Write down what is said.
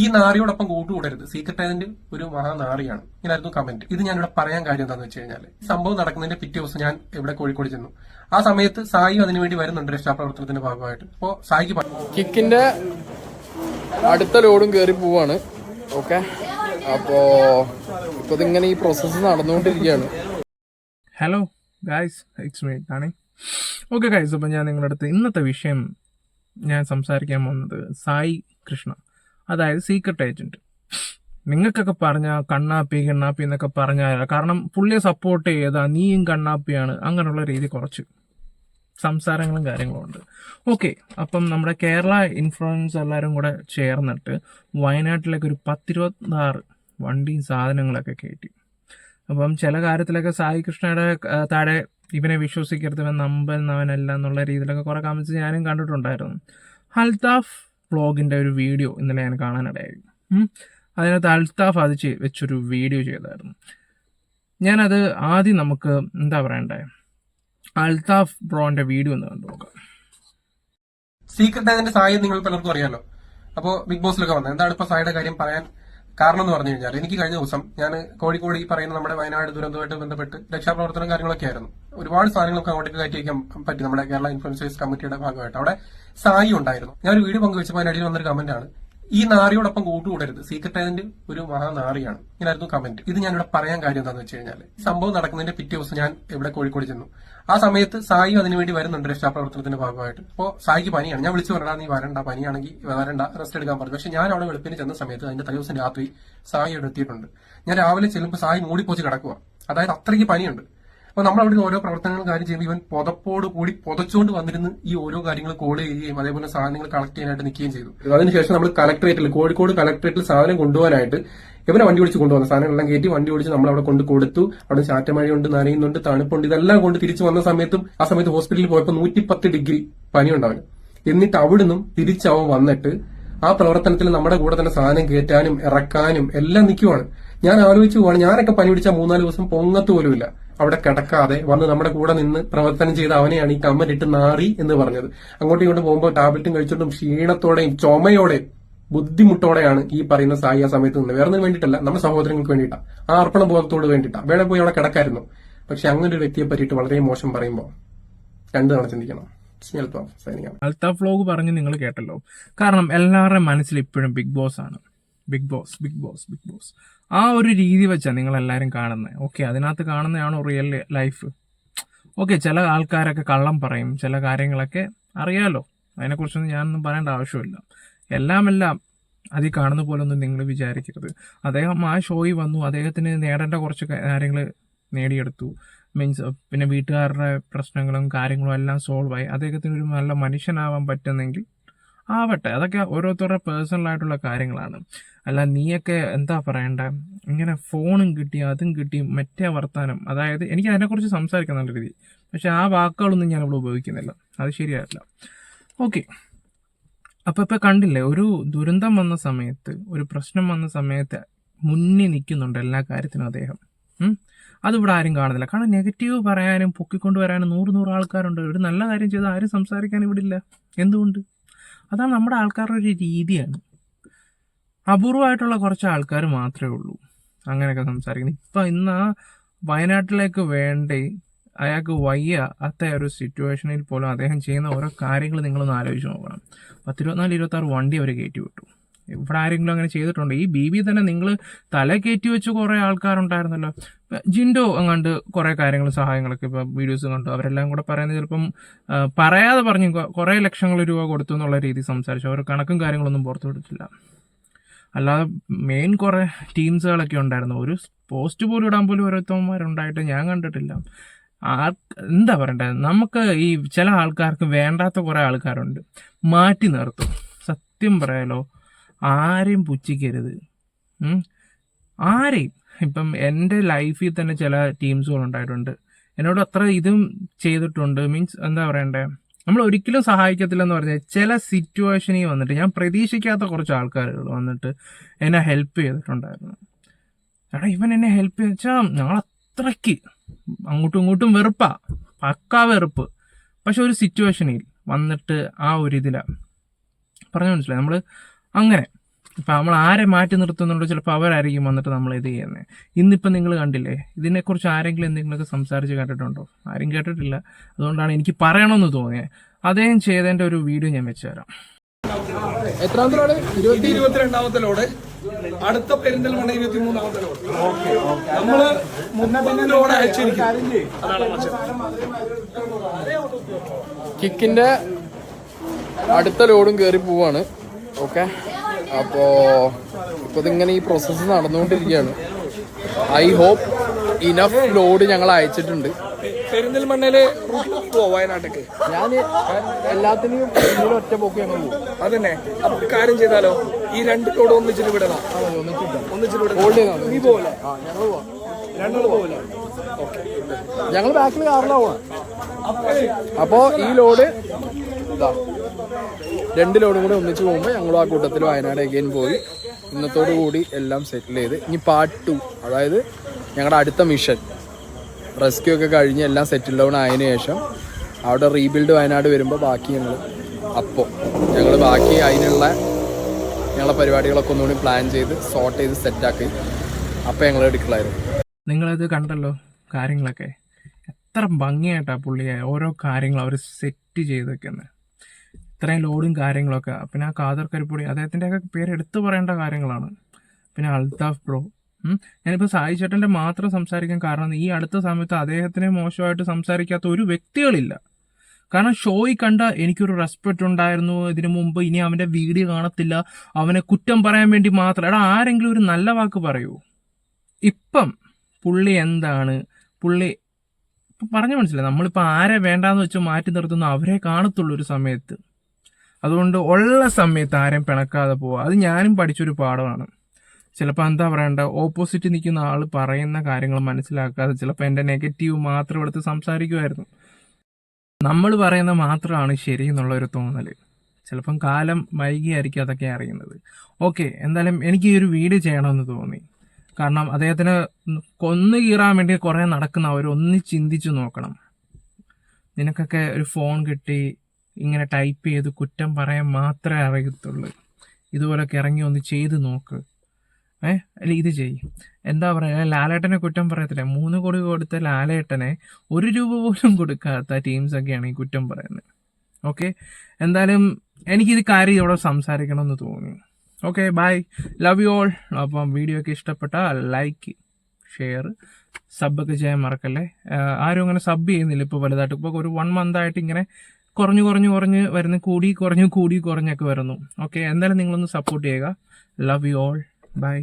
ഈ നാറിയോടൊപ്പം കൂട്ടുകൂടരുത്. Secret agent ഒരു മഹാനാറിയാണ്. ഇങ്ങനായിരുന്നു comment ഇത് ഞാനിവിടെ ഇവിടെ പറയാൻ കാര്യം എന്താണെന്ന് വെച്ച് കഴിഞ്ഞാൽ സംഭവം നടക്കുന്നതിന്റെ പിറ്റേ ദിവസം ഞാൻ ഇവിടെ കോഴിക്കോട് ചെന്നു. ആ സമയത്ത് സായി അതിനുവേണ്ടി വരുന്നുണ്ട് രക്ഷാപ്രവർത്തനത്തിന്റെ ഭാഗമായിട്ട്. അപ്പോ സായിക്ക് കിക്കിന്റെ അടുത്ത ലോഡും കയറി പോവാണ്. ഓക്കെ? അപ്പോ ഇപ്പൊ ഇതിങ്ങനെ ഈ പ്രോസസ്സ് നടന്നുകൊണ്ടിരിക്കുകയാണ്. ഹലോ ഗായ്സ് ഇറ്റ്സ് മീ ആണ് ഓക്കെ ഗായ്സ് അപ്പം ഞാൻ നിങ്ങളുടെ അടുത്ത് ഇന്നത്തെ വിഷയം ഞാൻ സംസാരിക്കാൻ പോകുന്നത് സായി കൃഷ്ണ. അതായത് സീക്രട്ട് ഏജന്റ് നിങ്ങൾക്കൊക്കെ പറഞ്ഞ കണ്ണാപ്പി കണ്ണാപ്പി എന്നൊക്കെ പറഞ്ഞാൽ കാരണം പുള്ളിയെ സപ്പോർട്ട് ചെയ്താ നീയും കണ്ണാപ്പിയാണ് അങ്ങനെയുള്ള രീതി കുറച്ച് സംസാരങ്ങളും കാര്യങ്ങളും ഉണ്ട്. ഓക്കെ അപ്പം നമ്മുടെ കേരള ഇൻഫ്ലുവൻസ് എല്ലാവരും കൂടെ ചേർന്നിട്ട് വയനാട്ടിലേക്ക് ഒരു പത്തിരുപത്താറ് വണ്ടിയും സാധനങ്ങളൊക്കെ കയറ്റി. അപ്പം ചില കാര്യത്തിലൊക്കെ സായി കൃഷ്ണയുടെ താഴെ ഇവനെ വിശ്വസിക്കരുത് ഇവൻ അവനല്ല എന്നുള്ള രീതിയിലൊക്കെ കുറെ കമൻസ് ഞാനും കണ്ടിട്ടുണ്ടായിരുന്നു. അൽത്താഫ് വ്ളോഗിന്റെ ഒരു വീഡിയോ ഇന്നലെ ഞാൻ കാണാനിടയായി. അതിനകത്ത് അൽത്താഫ് അത് വെച്ചൊരു വീഡിയോ ചെയ്തായിരുന്നു. ഞാനത് ആദ്യം നമുക്ക് എന്താ പറയണ്ടേ? അൽത്താഫ് ബ്രോന്റെ വീഡിയോ ഒന്ന് കണ്ടു നോക്കാം. സീക്രട്ട് അതിന്റെ സായി നിങ്ങൾ പലർക്കും അറിയാലോ. അപ്പോ ബിഗ് ബോസിലൊക്കെ വന്നത് എന്താണ് ഇപ്പൊ സായിയുടെ കാര്യം പറയാൻ കാരണം എന്ന് പറഞ്ഞു കഴിഞ്ഞാൽ എനിക്ക് കഴിഞ്ഞ ദിവസം ഞാൻ കോഴിക്കോട് ഈ പറയുന്ന നമ്മുടെ വയനാട് ദുരന്തമായിട്ട് ബന്ധപ്പെട്ട് രക്ഷാപ്രവർത്തനം കാര്യങ്ങളൊക്കെ ആയിരുന്നു ഒരുപാട് സാധനങ്ങളൊക്കെ അങ്ങോട്ടേക്ക് കയറ്റി വയ്ക്കാൻ പറ്റി നമ്മുടെ കേരള ഇൻഫ്ലുവൻസേഴ്സ് കമ്മിറ്റിയുടെ ഭാഗമായിട്ട്. അവിടെ സായി ഉണ്ടായിരുന്നു. ഞാൻ ഒരു വീഡിയോ പങ്കുവെച്ചപ്പോൾ അതിനടിയിൽ വന്നൊരു കമന്റ് ആണ്. ഈ നാറിയോടൊപ്പം കൂട്ടുകൂടരുത്. സീക്രട്ട് ഏജന്റ് ഒരു മഹാ മഹാനാറിയാണ് ഇങ്ങനായിരുന്നു കമന്റ് ഇത് ഞാൻ ഇവിടെ പറയാൻ കാര്യം എന്താണെന്ന് വെച്ച് കഴിഞ്ഞാൽ സംഭവം നടക്കുന്നതിന്റെ പിറ്റേ ദിവസം ഞാൻ ഇവിടെ കോഴിക്കോട് ചെന്നു. ആ സമയത്ത് സായി അതിനുവേണ്ടി വരുന്നുണ്ട് രക്ഷാപ്രവർത്തനത്തിന്റെ ഭാഗമായിട്ട്. അപ്പോൾ സായിക്ക് പനിയാണ്. ഞാൻ വിളിച്ചു പറഞ്ഞാൽ നീ വരണ്ട പനിയാണെങ്കിൽ വരണ്ട റെസ്റ്റ് എടുക്കാൻ പറഞ്ഞു. പക്ഷെ ഞാൻ അവിടെ വെളുപ്പിന് ചെന്ന സമയത്ത് അതിന്റെ തലേദിവസം രാത്രി സായി അവിടെ എത്തിയിട്ടുണ്ട്. ഞാൻ രാവിലെ ചെല്ലുമ്പോൾ സായി മൂടിപ്പോച്ച് കിടക്കുക അതായത് അത്രയ്ക്ക് പനിയുണ്ട്. അപ്പൊ നമ്മൾ അവിടെ ഓരോ പ്രവർത്തനങ്ങൾ കാര്യം ചെയ്യുമ്പോൾ ഇവൻ പുതപ്പോട് കൂടി പുതച്ചുകൊണ്ട് വന്നിരുന്ന് ഈ ഓരോ കാര്യങ്ങൾ കോൾ ചെയ്യുകയും അതേപോലെ സാധനങ്ങൾ കളക്ട് ചെയ്യാനായിട്ട് നിൽക്കുകയും ചെയ്തു. അതിനുശേഷം നമ്മൾ കളക്ടറേറ്റിൽ കോഴിക്കോട് കളക്ടറേറ്റിൽ സാധനം കൊണ്ടുപോകാനായിട്ട് ഇവനെ വണ്ടി ഓടിച്ച് കൊണ്ടുവന്ന. സാധനങ്ങളെല്ലാം കയറ്റി വണ്ടി ഓടിച്ച് നമ്മൾ അവിടെ കൊണ്ട് കൊടുത്തു. അവിടെ ചാറ്റമഴയുണ്ട് നനയുന്നുണ്ട് തണുപ്പുണ്ട്. ഇതെല്ലാം കൊണ്ട് തിരിച്ചു വന്ന സമയത്തും ആ സമയത്ത് ഹോസ്പിറ്റലിൽ പോയപ്പോൾ നൂറ്റിപ്പത്ത് ഡിഗ്രി പനിയുണ്ടാവും എന്നിട്ട് അവിടുന്നും തിരിച്ചവൻ വന്നിട്ട് ആ പ്രവർത്തനത്തിൽ നമ്മുടെ കൂടെ തന്നെ സാധനം കയറ്റാനും ഇറക്കാനും എല്ലാം നിൽക്കുവാണ് ഞാൻ ആലോചിച്ചു പോവാണ്. ഞാനൊക്കെ പനി പിടിച്ച മൂന്നാൽ ദിവസം പൊങ്ങത്ത് പോലുമില്ല. അവിടെ കിടക്കാതെ വന്ന് നമ്മുടെ കൂടെ നിന്ന് പ്രവർത്തനം ചെയ്ത അവനെയാണ് ഈ കമ്മലിട്ട് നാറി എന്ന് പറഞ്ഞത്. അങ്ങോട്ടും ഇങ്ങോട്ടും പോകുമ്പോൾ ടാബ്ലറ്റും കഴിച്ചോണ്ടും ക്ഷീണത്തോടെയും ചുമയോടെയും ബുദ്ധിമുട്ടോടെയാണ് ഈ പറയുന്ന സായി ആ സമയത്ത് നിന്ന് വേറെ വേണ്ടിയിട്ടല്ല നമ്മുടെ സഹോദരങ്ങൾക്ക് വേണ്ടിയിട്ടാ. ആ അർപ്പണ ബോധത്തോട് വേണ്ടിയിട്ടാ. വേണേ പോയി അവിടെ കിടക്കായിരുന്നു. പക്ഷെ അങ്ങനെ ഒരു വ്യക്തിയെ പറ്റിയിട്ട് വളരെ മോശം പറയുമ്പോൾ രണ്ടു തവണ ചിന്തിക്കണം. അൽത്താഫ് വ്ലോഗ് പറഞ്ഞ് നിങ്ങൾ കേട്ടല്ലോ. കാരണം എല്ലാവരുടെ മനസ്സിൽ ഇപ്പോഴും ബിഗ് ബോസ് ആണ്. Bigg Boss Bigg Boss Bigg Boss ആ ഒരു രീതി വെച്ചാണ് നിങ്ങൾ എല്ലാവരും കാണുന്നത് ഓക്കെ അതിനകത്ത് കാണുന്നതാണോ റിയൽ ലൈഫ് ഓക്കെ ചില ആൾക്കാരൊക്കെ കള്ളം പറയും. ചില കാര്യങ്ങളൊക്കെ അറിയാലോ. അതിനെക്കുറിച്ചൊന്നും ഞാനൊന്നും പറയേണ്ട ആവശ്യമില്ല. എല്ലാം എല്ലാം അതിൽ കാണുന്ന പോലെ ഒന്നും നിങ്ങൾ വിചാരിക്കരുത്. അദ്ദേഹം ആ ഷോയിൽ വന്നു. അദ്ദേഹത്തിന് നേടേണ്ട കുറച്ച് കാര്യങ്ങൾ നേടിയെടുത്തു. മീൻസ് പിന്നെ വീട്ടുകാരുടെ പ്രശ്നങ്ങളും കാര്യങ്ങളും എല്ലാം സോൾവ് ആയി. അദ്ദേഹത്തിന് ഒരു നല്ല മനുഷ്യനാവാൻ പറ്റുന്നെങ്കിൽ ആവട്ടെ. അതൊക്കെ ഓരോരുത്തരുടെ പേഴ്സണൽ ആയിട്ടുള്ള കാര്യങ്ങളാണ്. അല്ല നീയൊക്കെ എന്താ പറയണ്ട? ഇങ്ങനെ ഫോണും കിട്ടി അതും കിട്ടി മറ്റേ വർത്താനം. അതായത് എനിക്ക് അതിനെക്കുറിച്ച് സംസാരിക്കാൻ നല്ല രീതി. പക്ഷെ ആ വാക്കുകളൊന്നും ഞാൻ ഇവിടെ ഉപയോഗിക്കുന്നില്ല. അത് ശരിയായില്ല ഓക്കെ അപ്പോൾ ഇപ്പോൾ കണ്ടില്ലേ ഒരു ദുരന്തം വന്ന സമയത്ത് ഒരു പ്രശ്നം വന്ന സമയത്ത് മുന്നിൽ നിൽക്കുന്നുണ്ട് എല്ലാ കാര്യത്തിനും അദ്ദേഹം. അതിവിടെ ആരും കാണുന്നില്ല. കാരണം നെഗറ്റീവ് പറയാനും പൊക്കിക്കൊണ്ട് വരാനും നൂറ് നൂറ് ആൾക്കാരുണ്ട്. ഒരു നല്ല കാര്യം ചെയ്താൽ ആരും സംസാരിക്കാൻ ഇവിടില്ല എന്തുകൊണ്ട്? അതാണ് നമ്മുടെ ആൾക്കാരുടെ ഒരു രീതിയാണ്. അപൂർവമായിട്ടുള്ള കുറച്ച് ആൾക്കാർ മാത്രമേ ഉള്ളൂ. അങ്ങനെയൊക്കെ സംസാരിക്കുന്നത് ഇപ്പം ഇന്ന് ആ വയനാട്ടിലേക്ക് വേണ്ടി അയാൾക്ക് വയ്യ അത്ത ഒരു സിറ്റുവേഷനിൽ പോലും അദ്ദേഹം ചെയ്യുന്ന ഓരോ കാര്യങ്ങൾ നിങ്ങളൊന്ന് ആലോചിച്ച് നോക്കണം. പത്തിരുപത്തിനാല് ഇരുപത്താറ് വണ്ടി അവർ കയറ്റി വിട്ടു. ഇവിടെ ആരെങ്കിലും അങ്ങനെ ചെയ്തിട്ടുണ്ടോ? ഈ ബി ബി തന്നെ നിങ്ങൾ തല കയറ്റി വെച്ച് കുറേ ആൾക്കാരുണ്ടായിരുന്നല്ലോ. ജിൻഡോ അങ്ങാണ്ട് കുറേ കാര്യങ്ങൾ സഹായങ്ങളൊക്കെ ഇപ്പോൾ വീഡിയോസ് കണ്ടു. അവരെല്ലാം കൂടെ പറയുന്നത് ചിലപ്പം പറയാതെ പറഞ്ഞു കുറേ ലക്ഷങ്ങൾ രൂപ കൊടുത്തു എന്നുള്ള രീതി സംസാരിച്ചു. അവർ കണക്കും കാര്യങ്ങളൊന്നും പുറത്തു വിട്ടിട്ടില്ല. അല്ലാതെ മെയിൻ കുറേ ടീംസുകളൊക്കെ ഉണ്ടായിരുന്നു. ഒരു പോസ്റ്റ് പോലും ഇടാൻ പോലും ഓരോരുത്തന്മാരുണ്ടായിട്ട് ഞാൻ കണ്ടിട്ടില്ല. എന്താ പറയണ്ടേ? നമുക്ക് ഈ ചില ആൾക്കാർക്ക് വേണ്ടാത്ത കുറേ ആൾക്കാരുണ്ട്. മാറ്റി നിർത്തും. സത്യം പറയാലോ. ആരെയും പുച്ഛിക്കരുത്. ആരെയും? ഇപ്പം എന്റെ ലൈഫിൽ തന്നെ ചില ടീംസുകൾ ഉണ്ടായിട്ടുണ്ട്. എന്നോട് അത്ര ഇതും ചെയ്തിട്ടുണ്ട്. മീൻസ് എന്താ പറയണ്ടേ? നമ്മൾ ഒരിക്കലും സഹായിക്കത്തില്ലെന്ന് പറഞ്ഞാൽ ചില സിറ്റുവേഷനിൽ വന്നിട്ട് ഞാൻ പ്രതീക്ഷിക്കാത്ത കുറച്ച് ആൾക്കാരുകൾ വന്നിട്ട് എന്നെ ഹെൽപ്പ് ചെയ്തിട്ടുണ്ടായിരുന്നു. എടാ ഇവൻ എന്നെ ഹെൽപ്പ് ചെയ്ത് വെച്ചാൽ ഞങ്ങൾ അത്രയ്ക്ക് അങ്ങോട്ടും ഇങ്ങോട്ടും വെറുപ്പാ. പക്കാ വെറുപ്പ്. പക്ഷെ ഒരു സിറ്റുവേഷനിൽ വന്നിട്ട് ആ ഒരു ഇതിലാണ് പറഞ്ഞു മനസ്സിലായി? നമ്മൾ അങ്ങനെ. ഇപ്പം നമ്മൾ ആരെ മാറ്റി നിർത്തുന്നുണ്ടോ ചിലപ്പോൾ അവരായിരിക്കും വന്നിട്ട് നമ്മൾ ഇത് ചെയ്യുന്നത് ഇന്നിപ്പം നിങ്ങൾ കണ്ടില്ലേ ഇതിനെക്കുറിച്ച് ആരെങ്കിലും എന്തെങ്കിലുമൊക്കെ സംസാരിച്ച് കേട്ടിട്ടുണ്ടോ? ആരും കേട്ടിട്ടില്ല. അതുകൊണ്ടാണ് എനിക്ക് പറയണമെന്ന് തോന്നിയത് അദ്ദേഹം ചെയ്തതിന്റെ ഒരു വീഡിയോ ഞാൻ വെച്ചുതരാം എത്രാമത്തെ ലോഡ്? ഇരുപത്തി ഇരുപത്തിരണ്ടാമത്തെ ലോഡ്. അടുത്ത പെരിന്തൽമണ്ണ ഇരുപത്തി മൂന്നാമത്തെ ലോഡ്. നമ്മൾ മുപ്പത് ലോഡ് അയച്ചിരിക്കും. കിക്കിന്റെ അടുത്ത ലോഡും കയറി പോവാണ്. ഓക്കെ. അപ്പോൾ ഇപ്പോൾ ഇതിങ്ങനെ ഈ പ്രോസസ്സ് നടന്നുകൊണ്ടിരിക്കുകയാണ്. ഐ ഹോപ്പ് ഇനഫ് ലോഡ് ഞങ്ങൾ അയച്ചിട്ടുണ്ട്. പെരിന്തൽമണ്ണയിൽ പോവാ ഞാൻ എല്ലാത്തിനും ഇതിൽ ഒറ്റ പോക്ക് ഞങ്ങൾ പോകും. അതന്നെ. അപ്പൊ കാര്യം ചെയ്താലോ? ഈ രണ്ട് ലോഡ് ഒന്നിച്ചിട്ട് വിടണം? ഒന്നിച്ചിട്ട്. വിടണം? ഹോൾഡ് ചെയ്താൽ നീ പോവല്ലേ? ഞങ്ങൾ പോവാം. ബാക്കിൽ കാറിലാണ് പോവാം. അപ്പോ ഈ ലോഡ് ഇതാ. രണ്ട് ലോഡും കൂടെ ഒന്നിച്ച് പോകുമ്പോൾ ഞങ്ങളും ആ കൂട്ടത്തിൽ വയനാട് അഗൈൻ പോയി. ഇന്നത്തോടു കൂടി എല്ലാം സെറ്റിൽ ചെയ്ത്. ഇനി പാർട്ട് ടു അതായത് ഞങ്ങളുടെ അടുത്ത മിഷൻ റെസ്ക്യൂ ഒക്കെ കഴിഞ്ഞ് എല്ലാം സെറ്റിൽ ഡൗൺ ആയതിനു ശേഷം അവിടെ റീബിൽഡ് വയനാട് വരുമ്പോൾ ബാക്കി ഞങ്ങൾ അപ്പോൾ ഞങ്ങൾ ബാക്കി അതിനുള്ള ഞങ്ങളെ പരിപാടികളൊക്കെ ഒന്നുകൂടി പ്ലാൻ ചെയ്ത് സോർട്ട് ചെയ്ത് സെറ്റാക്കി അപ്പോൾ ഞങ്ങൾ എടുക്കലായിരുന്നു. നിങ്ങളത് കണ്ടല്ലോ കാര്യങ്ങളൊക്കെ. എത്ര ഭംഗിയായിട്ടാണ് പുള്ളിയെ ഓരോ കാര്യങ്ങൾ അവർ സെറ്റ് ചെയ്ത് വെക്കുന്നത് ഇത്രയും ലോഡും കാര്യങ്ങളൊക്കെ. പിന്നെ ആ കാദർ കരിപ്പൊടി അദ്ദേഹത്തിന്റെയൊക്കെ പേര് എടുത്തു പറയേണ്ട കാര്യങ്ങളാണ്. പിന്നെ അൽതാഫ് ബ്രോ. ഞാനിപ്പോൾ സായി ചേട്ടന്റെ മാത്രം സംസാരിക്കാൻ കാരണം ഈ അടുത്ത സമയത്ത് അദ്ദേഹത്തിനെ മോശമായിട്ട് സംസാരിക്കാത്ത ഒരു വ്യക്തികളില്ല. കാരണം ഷോയി കണ്ട എനിക്കൊരു റെസ്പെക്റ്റ് ഉണ്ടായിരുന്നു. ഇതിനു മുമ്പ് ഇനി അവന്റെ വീഡിയോ കാണത്തില്ല. അവനെ കുറ്റം പറയാൻ വേണ്ടി മാത്രം. എടാ ആരെങ്കിലും ഒരു നല്ല വാക്ക് പറയൂ. ഇപ്പം പുള്ളി എന്താണ്? പുള്ളി ഇപ്പം പറഞ്ഞു മനസ്സിലായി? നമ്മളിപ്പോൾ ആരെ വേണ്ടാന്ന് വെച്ച് മാറ്റി നിർത്തുന്നു? അവരെ കാണത്തുള്ളൂ ഒരു സമയത്ത്. അതുകൊണ്ട് ഉള്ള സമയത്ത് ആരെയും പിണക്കാതെ പോവുക. അത് ഞാനും പഠിച്ചൊരു പാഠമാണ്. ചിലപ്പോൾ എന്താ പറയണ്ട ഓപ്പോസിറ്റ് നിൽക്കുന്ന ആൾ പറയുന്ന കാര്യങ്ങൾ മനസ്സിലാക്കാതെ ചിലപ്പോൾ എന്റെ നെഗറ്റീവ് മാത്രം എടുത്ത് സംസാരിക്കുമായിരുന്നു നമ്മൾ പറയുന്ന മാത്രമാണ് ശരി എന്നുള്ള ഒരു തോന്നൽ ചിലപ്പം കാലം വൈകിയായിരിക്കും അതൊക്കെ അറിയുന്നത്. ഓക്കെ എന്തായാലും എനിക്ക് ഈ ഒരു വീഡിയോ ചെയ്യണമെന്ന് തോന്നി. കാരണം അദ്ദേഹത്തിന് കൊന്നു കീറാൻ വേണ്ടി കുറേ നടക്കുന്നവർ ഒന്ന് ചിന്തിച്ചു നോക്കണം. നിനക്കൊക്കെ ഒരു ഫോൺ കിട്ടി ഇങ്ങനെ ടൈപ്പ് ചെയ്ത് കുറ്റം പറയാൻ മാത്രമേ അറിയത്തുള്ളൂ. ഇതുപോലൊക്കെ ഇറങ്ങി ഒന്ന് ചെയ്ത് നോക്ക്. ഏ? അല്ല ഇത് ചെയ് എന്താ പറയുക ലാലേട്ടനെ കുറ്റം പറയത്തില്ല. മൂന്ന് കോടി കൊടുത്ത ലാലേട്ടനെ ഒരു രൂപ പോലും കൊടുക്കാത്ത ടീംസൊക്കെയാണ് ഈ കുറ്റം പറയുന്നത്. ഓക്കെ? എന്തായാലും എനിക്കിത് കാര്യം ഇവിടെ സംസാരിക്കണമെന്ന് തോന്നി. Okay bye. Love you all അപ്പം വീഡിയോ ഒക്കെ ഇഷ്ടപ്പെട്ടാൽ ലൈക്ക് ഷെയർ സബ്ബൊക്കെ ചെയ്യാൻ മറക്കല്ലേ? ആരും അങ്ങനെ സബ് ചെയ്യുന്നില്ല. ഇപ്പോൾ വലുതായിട്ട്. ഇപ്പോൾ ഒരു വൺ മന്ത് ആയിട്ട് ഇങ്ങനെ കുറഞ്ഞു കുറഞ്ഞു കുറഞ്ഞ് വരുന്ന കൂടി കുറഞ്ഞു കൂടി കുറഞ്ഞൊക്കെ വരുന്നു. ഓക്കെ എന്തായാലും നിങ്ങളൊന്ന് സപ്പോർട്ട് ചെയ്യുക. Love you all by